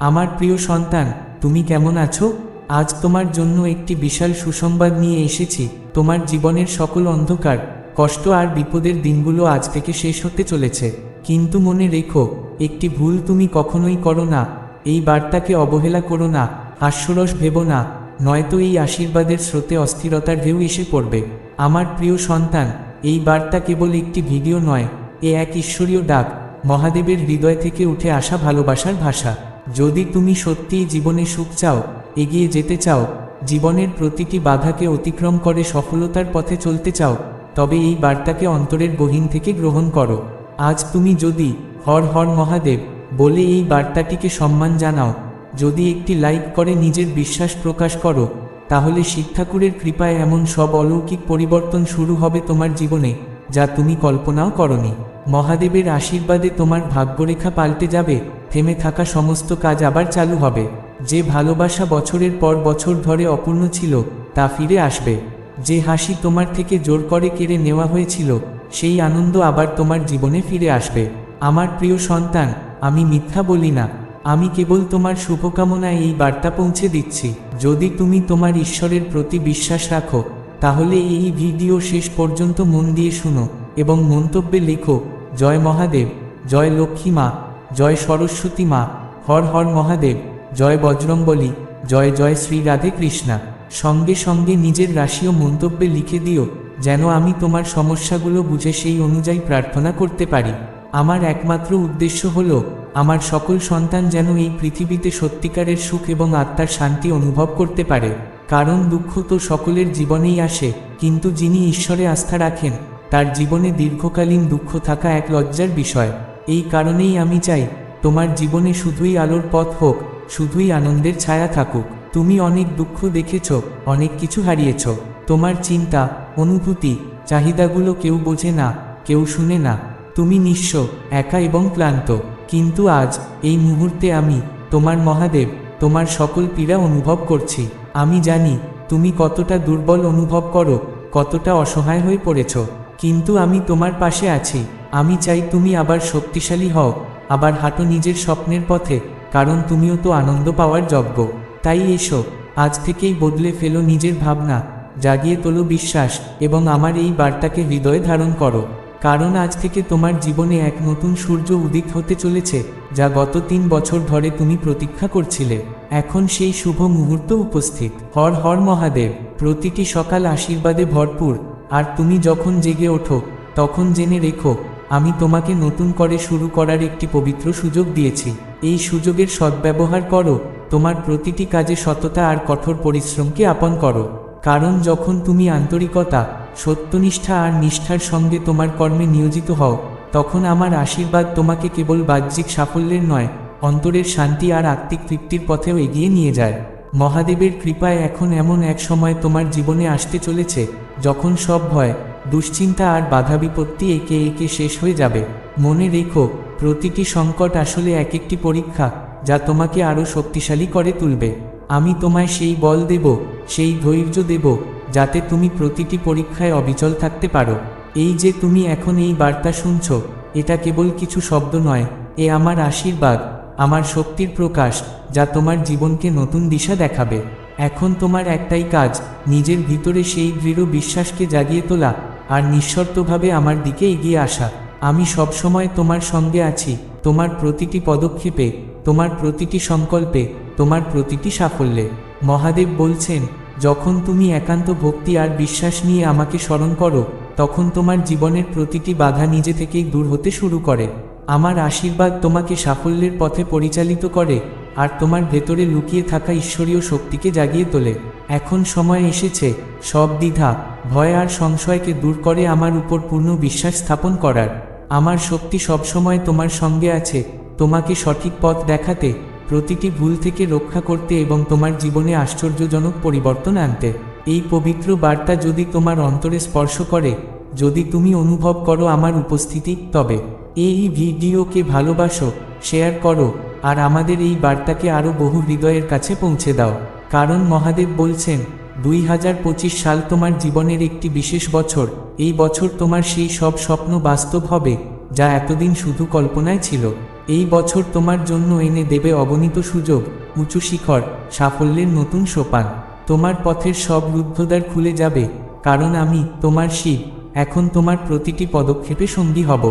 আমার প্রিয় সন্তান, তুমি কেমন আছো? আজ তোমার জন্য একটি বিশাল সুসংবাদ নিয়ে এসেছি। তোমার জীবনের সকল অন্ধকার, কষ্ট আর বিপদের দিনগুলো আজ থেকে শেষ হতে চলেছে। কিন্তু মনে রেখো, একটি ভুল তুমি কখনোই করো না। এই বার্তাকে অবহেলা করো না, হাস্যরস ভেবো না, নয়তো এই আশীর্বাদের স্রোতে অস্থিরতার ঢেউ এসে পড়বে। আমার প্রিয় সন্তান, এই বার্তা কেবল একটি ভিডিও নয়, এ এক ঈশ্বরীয় ডাক। মহাদেবের হৃদয় থেকে উঠে আসা ভালোবাসার ভাষা। যদি তুমি সত্যিই জীবনে সুখ চাও, এগিয়ে যেতে চাও, জীবনের প্রতিটি বাধাকে অতিক্রম করে সফলতার পথে চলতে চাও, তবে এই বার্তাকে অন্তরের গহীন থেকে গ্রহণ করো। আজ তুমি যদি হর হর মহাদেব বলে এই বার্তাটিকে সম্মান জানাও, যদি একটি লাইক করে নিজের বিশ্বাস প্রকাশ করো, তাহলে শিক্ষাকুরের কৃপায় এমন সব অলৌকিক পরিবর্তন শুরু হবে তোমার জীবনে, যা তুমি কল্পনাও করনি। মহাদেবের আশীর্বাদে তোমার ভাগ্যরেখা পাল্টে যাবে। থেমে থাকা সমস্ত কাজ আবার চালু হবে। যে ভালোবাসা বছরের পর বছর ধরে অপূর্ণ ছিল, তা ফিরে আসবে। যে হাসি তোমার থেকে জোর করে কেড়ে নেওয়া হয়েছিল, সেই আনন্দ আবার তোমার জীবনে ফিরে আসবে। আমার প্রিয় সন্তান, আমি মিথ্যা বলি না। আমি কেবল তোমার শুভকামনায় এই বার্তা পৌঁছে দিচ্ছি। যদি তুমি তোমার ঈশ্বরের প্রতি বিশ্বাস রাখো, তাহলে এই ভিডিও শেষ পর্যন্ত মন দিয়ে শুনো এবং মন্তব্যে লেখো, জয় মহাদেব, জয় লক্ষ্মী মা। জয় সরস্বতী মা, হর হর মহাদেব, জয় বজরংবলী, জয় জয় শ্রী রাধে কৃষ্ণা। সঙ্গে সঙ্গে নিজের রাশিও মন্তব্যে লিখে দিও, যেন আমি তোমার সমস্যাগুলো বুঝে সেই অনুযায়ী প্রার্থনা করতে পারি। আমার একমাত্র উদ্দেশ্য হল, আমার সকল সন্তান যেন এই পৃথিবীতে সত্যিকারের সুখ এবং আত্মার শান্তি অনুভব করতে পারে। কারণ দুঃখ তো সকলের জীবনেই আসে, কিন্তু যিনি ঈশ্বরে আস্থা রাখেন, তার জীবনে দীর্ঘকালীন দুঃখ থাকা এক লজ্জার বিষয়। এই কারণেই আমি চাই, তোমার জীবনে শুধুই আলোর পথ হোক, শুধুই আনন্দের ছায়া থাকুক। তুমি অনেক দুঃখ দেখেছ, অনেক কিছু হারিয়েছ। তোমার চিন্তা, অনুভূতি, চাহিদাগুলো কেউ বোঝে না, কেউ শুনে না। তুমি নিঃস্ব, একা এবং ক্লান্ত। কিন্তু আজ, এই মুহূর্তে আমি, তোমার মহাদেব, তোমার সকল পীড়া অনুভব করছি। আমি জানি, তুমি কতটা দুর্বল অনুভব করো, কতটা অসহায় হয়ে পড়েছ। কিন্তু আমি তোমার পাশে আছি। আমি চাই তুমি আবার শক্তিশালী হও, আবার হাঁটো নিজের স্বপ্নের পথে, কারণ তুমিও তো আনন্দ পাওয়ার যোগ্য। তাই এসো, আজ থেকেই বদলে ফেলো নিজের ভাবনা, জাগিয়ে তোলো বিশ্বাস, এবং আমার এই বার্তাকে হৃদয়ে ধারণ করো। কারণ আজ থেকে তোমার জীবনে এক নতুন সূর্য উদিত হতে চলেছে, যা গত তিন বছর ধরে তুমি প্রতীক্ষা করছিলে। এখন সেই শুভ মুহূর্ত উপস্থিত। হর হর মহাদেব, প্রতিটি সকাল আশীর্বাদে ভরপুর। আর তুমি যখন জেগে ওঠো, তখন জেনে রেখো আমি তোমাকে নতুন করে শুরু করার একটি পবিত্র সুযোগ দিয়েছি। এই সুযোগের সদ্ব্যবহার করো, তোমার প্রতিটি কাজে সততা আর কঠোর পরিশ্রমকে আপন করো। কারণ যখন তুমি আন্তরিকতা, সত্যনিষ্ঠা আর নিষ্ঠার সঙ্গে তোমার কর্মে নিয়োজিত হও, তখন আমার আশীর্বাদ তোমাকে কেবল বাহ্যিক সাফল্যের নয়, অন্তরের শান্তি আর আত্মিক তৃপ্তির পথেও এগিয়ে নিয়ে যায়। মহাদেবের কৃপায় এখন এমন এক সময় তোমার জীবনে আসতে চলেছে, যখন সব ভয় দুশ্চিন্তা আর বাধা বিপত্তি একে একে শেষ হয়ে যাবে। মনে রেখো, প্রতিটি সংকট আসলে এক একটি পরীক্ষা, যা তোমাকে আরও শক্তিশালী করে তুলবে। আমি তোমায় সেই বল দেব, সেই ধৈর্য দেব, যাতে তুমি প্রতিটি পরীক্ষায় অবিচল থাকতে পারো। এই যে তুমি এখন এই বার্তা শুনছ, এটা কেবল কিছু শব্দ নয়, এ আমার আশীর্বাদ, আমার শক্তির প্রকাশ, যা তোমার জীবনকে নতুন দিশা দেখাবে। এখন তোমার একটাই কাজ, নিজের ভিতরে সেই দৃঢ় বিশ্বাসকে জাগিয়ে তোলা। আর নিঃশর্তভাবে আমার দিকে এগিয়ে আসা। আমি সবসময় তোমার সঙ্গে আছি, তোমার প্রতিটি পদক্ষেপে, তোমার প্রতিটি সংকল্পে, তোমার প্রতিটি সাফল্যে। মহাদেব বলছেন, যখন তুমি একান্ত ভক্তি আর বিশ্বাস নিয়ে আমাকে স্মরণ করো, তখন তোমার জীবনের প্রতিটি বাধা নিজে থেকেই দূর হতে শুরু করে। আমার আশীর্বাদ তোমাকে সাফল্যের পথে পরিচালিত করে, আর তোমার ভেতরে লুকিয়ে থাকা ঈশ্বরীয় শক্তিকে জাগিয়ে তোলে। এখন সময় এসেছে, সব দ্বিধা ভয় আর সংশয়কে দূর করে আমার উপর পূর্ণ বিশ্বাস স্থাপন করার। আমার শক্তি সবসময় তোমার সঙ্গে আছে, তোমাকে সঠিক পথ দেখাতে, প্রতিটি ভুল থেকে রক্ষা করতে এবং তোমার জীবনে আশ্চর্যজনক পরিবর্তন আনতে। এই পবিত্র বার্তা যদি তোমার অন্তরে স্পর্শ করে, যদি তুমি অনুভব করো আমার উপস্থিতি, তবে এই ভিডিওকে ভালোবাসো, শেয়ার করো, আর আমাদের এই বার্তাকে আরও বহু হৃদয়ের কাছে পৌঁছে দাও। কারণ মহাদেব বলছেন দুই হাজার পঁচিশ সাল তোমার জীবনের একটি বিশেষ বছর। এই বছর তোমার সেই সব স্বপ্ন বাস্তব হবে, যা এতদিন শুধু কল্পনায় ছিল। এই বছর তোমার জন্য এনে দেবে অগণিত সুযোগ, উঁচু শিখর, সাফল্যের নতুন সোপান। তোমার পথের সব রুদ্ধদ্বার খুলে যাবে, কারণ আমি তোমার শিব, এখন তোমার প্রতিটি পদক্ষেপে সঙ্গী হব।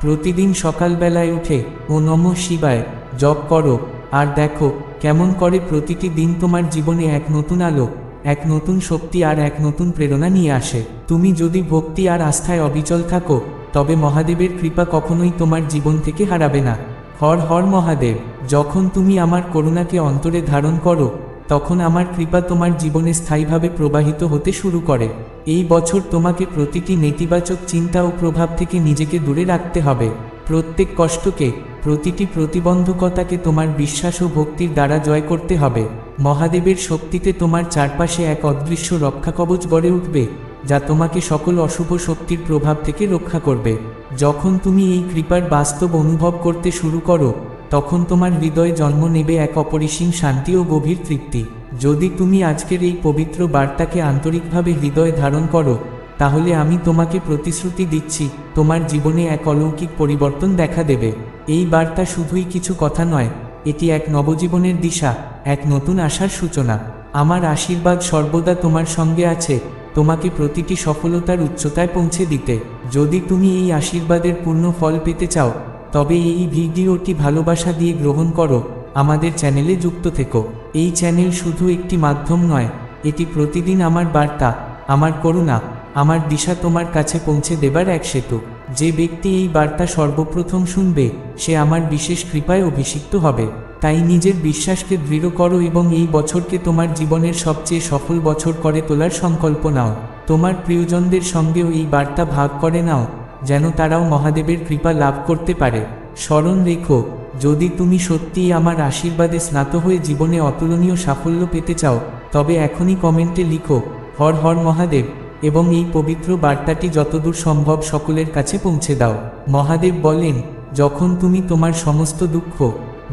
প্রতিদিন সকালবেলায় উঠে, ও নম শিবায়, জপ করো, আর দেখো, কেমন করে প্রতিটি দিন তোমার জীবনে এক নতুন আলো এক নতুন শক্তি আর এক নতুন প্রেরণা নিয়ে আসে। তুমি যদি ভক্তি আর আস্থায় অবিচল থাকো, তবে মহাদেবের কৃপা কখনোই তোমার জীবন থেকে হারাবে না। হর হর মহাদেব, যখন তুমি আমার করুণাকে অন্তরে ধারণ করো, তখন আমার কৃপা তোমার জীবনে স্থায়ীভাবে প্রবাহিত হতে শুরু করে। এই বছর তোমাকে প্রতিটি নেতিবাচক চিন্তা ও প্রভাব থেকে নিজেকে দূরে রাখতে হবে। প্রত্যেক কষ্টকে, প্রতিটি প্রতিবন্ধকতাকে তোমার বিশ্বাস ও ভক্তির দ্বারা জয় করতে হবে। মহাদেবের শক্তিতে তোমার চারপাশে এক অদৃশ্য রক্ষা কবচ গড়ে উঠবে, যা তোমাকে সকল অশুভ শক্তির প্রভাব থেকে রক্ষা করবে। যখন তুমি এই কৃপার বাস্তব অনুভব করতে শুরু করো, তখন তোমার হৃদয়ে জন্ম নেবে এক অপরিসীম শান্তি ও গভীর তৃপ্তি। যদি তুমি আজকের এই পবিত্র বার্তাকে আন্তরিকভাবে হৃদয়ে ধারণ করো তাহলে আমি তোমাকে প্রতিশ্রুতি দিচ্ছি, তোমার জীবনে এক অলৌকিক পরিবর্তন দেখা দেবে। এই বার্তা শুধুই কিছু কথা নয়, এটি এক নবজীবনের দিশা, এক নতুন আশার সূচনা। আমার আশীর্বাদ সর্বদা তোমার সঙ্গে আছে, তোমাকে প্রতিটি সফলতার উচ্চতায় পৌঁছে দিতে। যদি তুমি এই আশীর্বাদের পূর্ণ ফল পেতে চাও, তবে এই ভিডিওটি ভালোবাসা দিয়ে গ্রহণ করো, আমাদের চ্যানেলে যুক্ত থেকো। এই চ্যানেল শুধু একটি মাধ্যম নয়, এটি প্রতিদিন আমার বার্তা, আমার করুণা। আমার দিশা তোমার কাছে পৌঁছে দেবার এক সেতু। যে ব্যক্তি এই বার্তা সর্বপ্রথম শুনবে, সে আমার বিশেষ কৃপায় অভিষিক্ত হবে। তাই নিজের বিশ্বাসকে দৃঢ় করো এবং এই বছরকে তোমার জীবনের সবচেয়ে সফল বছর করে তোলার সংকল্প নাও। তোমার প্রিয়জনদের সঙ্গেও এই বার্তা ভাগ করে নাও, যেন তারাও মহাদেবের কৃপা লাভ করতে পারে। স্মরণ রেখো, যদি তুমি সত্যিই আমার আশীর্বাদে স্নাত হয়ে জীবনে অতুলনীয় সাফল্য পেতে চাও, তবে এখনই কমেন্টে লিখো, হর হর মহাদেব। এবং এই পবিত্র বার্তাটি যতদূর সম্ভব সকলের কাছে পৌঁছে দাও। মহাদেব বলেন যখন তুমি তোমার সমস্ত দুঃখ,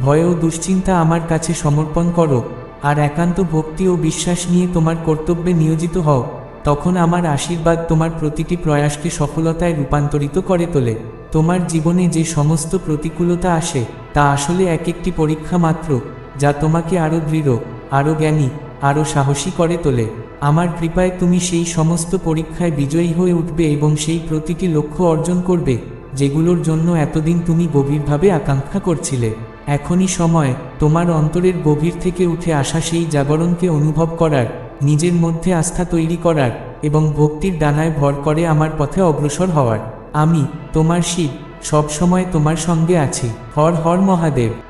ভয় ও দুশ্চিন্তা আমার কাছে সমর্পণ করো, আর একান্ত ভক্তি ও বিশ্বাস নিয়ে তোমার কর্তব্যে নিয়োজিত হও, তখন আমার আশীর্বাদ তোমার প্রতিটি প্রয়াসকে সফলতায় রূপান্তরিত করে তোলে। তোমার জীবনে যে সমস্ত প্রতিকূলতা আসে, তা আসলে এক একটি পরীক্ষা মাত্র, যা তোমাকে আরও দৃঢ় আরও জ্ঞানী আরও সাহসী করে তোলে। আমার কৃপায় তুমি সেই সমস্ত পরীক্ষায় বিজয়ী হয়ে উঠবে এবং সেই প্রতিটি লক্ষ্য অর্জন করবে, যেগুলোর জন্য এতদিন তুমি গভীরভাবে আকাঙ্ক্ষা করছিলে। এখনই সময়, তোমার অন্তরের গভীর থেকে উঠে আসা সেই জাগরণকে অনুভব করার, নিজের মধ্যে আস্থা তৈরি করার, এবং ভক্তির ডানায় ভর করে আমার পথে অগ্রসর হওয়ার। আমি, তোমার শিব, সবসময় তোমার সঙ্গে আছি। হর হর মহাদেব।